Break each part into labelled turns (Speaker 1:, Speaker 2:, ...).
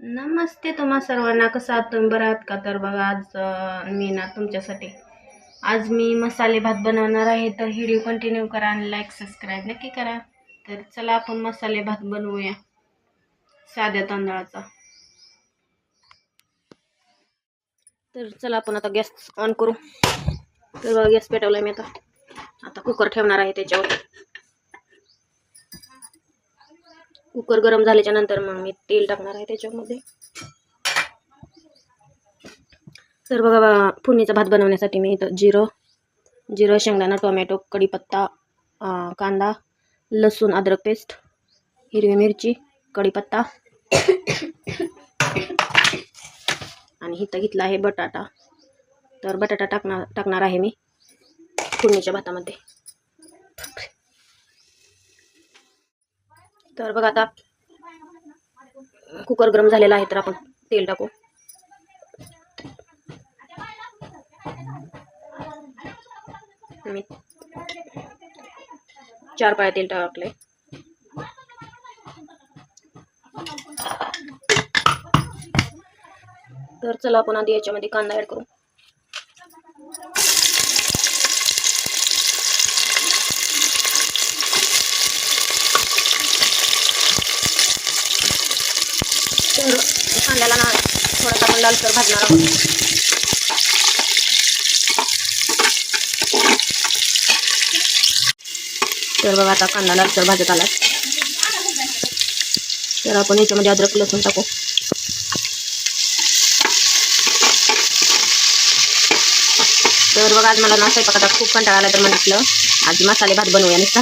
Speaker 1: नमस्ते तुम्हा सर्वांना. कसं आहात? तुम्ही बरं आहात का? तर बघा आज मी ना तुमच्यासाठी आज मी मसाले भात बनवणार आहे. तर व्हिडिओ कंटिन्यू करा आणि लाईक सबस्क्राईब नक्की करा. तर चला आपण मसाले भात बनवूया. साध्या तांदळाचा. तर चला आपण आता गॅस ऑन करू. तर बघा गॅस पेटवला मी आता. आता कुकर ठेवणार आहे त्याच्यावर. कुकर गरम झाल्याच्यानंतर मग मी तेल टाकणार आहे त्याच्यामध्ये. तर बघा बघा फोडणीचा भात बनवण्यासाठी मी इथं जिरं जिरं शेंगदाणा टोमॅटो कढीपत्ता कांदा लसूण अद्रक पेस्ट हिरवी मिरची कढीपत्ता आणि इथं घेतला आहे बटाटा. तर बटाटा टाकणार टाकणार आहे मी फोडणीच्या भातामध्ये. तर बघा आता कुकर गरम झालेला आहे तर आपण तेल टाकू. मी चार पाया तेल टाकले तर चला आपण आधी याच्यामध्ये कांदा ऍड करू. तर कांद्याला ना थोडासा आपण लालसर भाजणार आहोत. तर बघा आता कांदा लालसर भाजत आला तर आपण याच्यामध्ये अद्रक लसूण टाकू. तर बघा आज मला ना स्वयंपाकाचा खूप कंटाळा आला तर म्हटलं आज मसाले भात बनवूया नुसता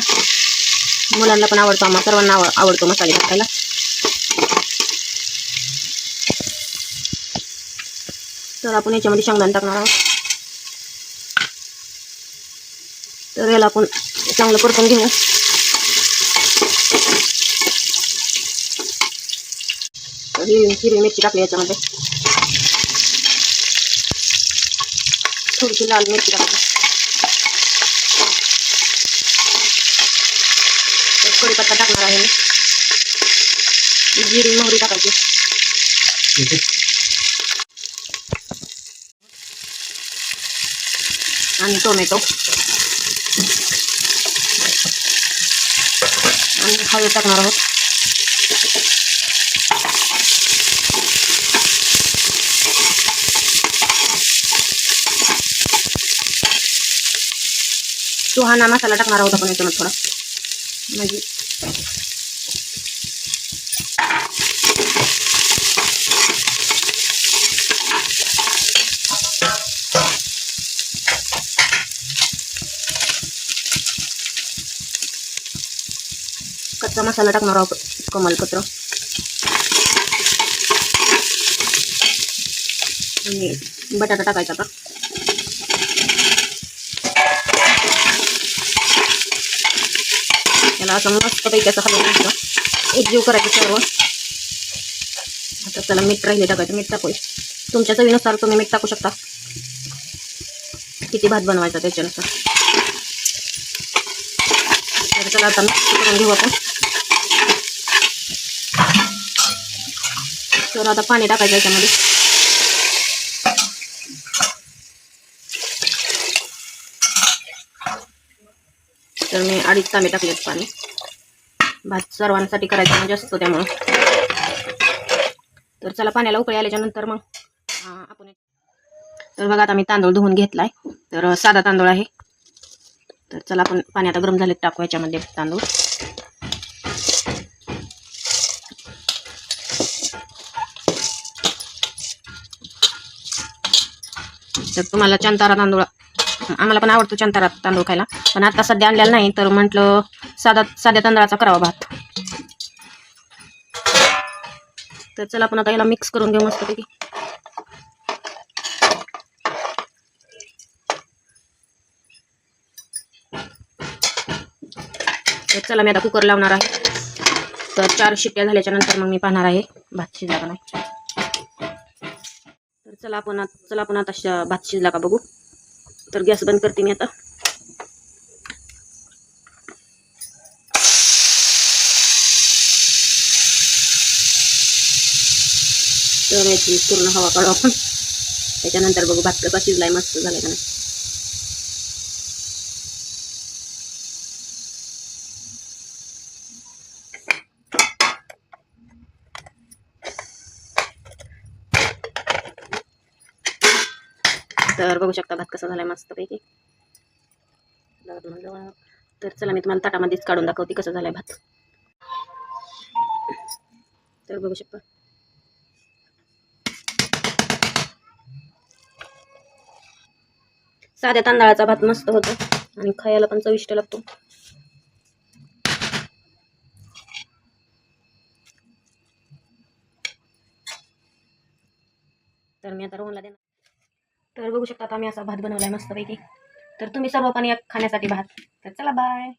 Speaker 1: मुलांना पण आवडतो आम्हाला सर्वांना आव आवडतो मसाले भात खायला. तर आपण याच्यामध्ये शेंगदाणे टाकणार आहोत. तर याला आपण चांगलं परतून घेऊ. हिरवी हिरवी मिरची टाकली याच्यामध्ये. थोडीशी लाल मिरची टाकली. तर कढीपत्ता टाकणार आहे मी. जिरी मोहरी टाकायची. आणि टोमॅटो. आणि हळद टाकणार आहोत. सुहाना मसाला टाकणार आहोत आपण याच्यामध्ये थोडा. म्हणजे कच्चा मसाला टाकणार आहोत कमालपत्र आणि बटाटा टाकायचा आता. त्याला असं मस्तपैकी असं हलवून घ्यायचं. एक जीव करायचं सर्व. आता त्याला मीठ राहिले टाकायचं. मीठ टाकू तुमच्या चवीनुसार तुम्ही मीठ टाकू शकता. किती भात बनवायचा त्याच्यानुसार. तर चला आता मिक्स करून घेऊ आपण. तर आता पाणी टाकायचं याच्यामध्ये. तर मी अडीच तांबे टाकलेत पाणी. भात सर्वांसाठी करायचं म्हणजे असतो त्यामुळं. तर चला पाण्याला उकळी आल्याच्यानंतर मग आपण तर बघा आता मी तांदूळ धुवून घेतलाय. तर साधा तांदूळ आहे. तर चला आपण पाणी आता गरम झाले टाकू याच्यामध्ये तांदूळ. तर तुम्हाला चंतारा तांदूळ आम्हाला पण आवडतो चंतारा तांदूळ खायला. पण आता सध्या आणलेला नाही तर म्हटलं साधा साध्या तांदळाचा करावा भात. तर चला आपण आता याला मिक्स करून घेऊ मस्तपैकी. चला मी आता कुकर लावणार आहे. तर चार शिट्ट्या झाल्याच्यानंतर मग मी पाहणार आहे भात शिजला का नाही. तर चला आपण चला आपण आता श- भात शिजला का बघू. तर गॅस बंद करते मी आता. तर याची पूर्ण हवा काढू आपण. त्याच्यानंतर बघू भात कसा शिजलाय मस्त झालाय का नाही. तर बघू शकता भात कसा झालाय मस्तपैकी. तर चला मी तुम्हाला ताटामध्येच काढून दाखवते कसं झालाय भात. तर बघू शकता. साध्या तांदळाचा भात मस्त होतो आणि खायला पण चविष्ट लागतो. तर मी आता रोहनला देणार. तर बघू शकता आम्ही असा भात बनवलाय मस्तपैकी. तर तुम्ही सर्व पण या खाण्यासाठी भात. तर चला बाय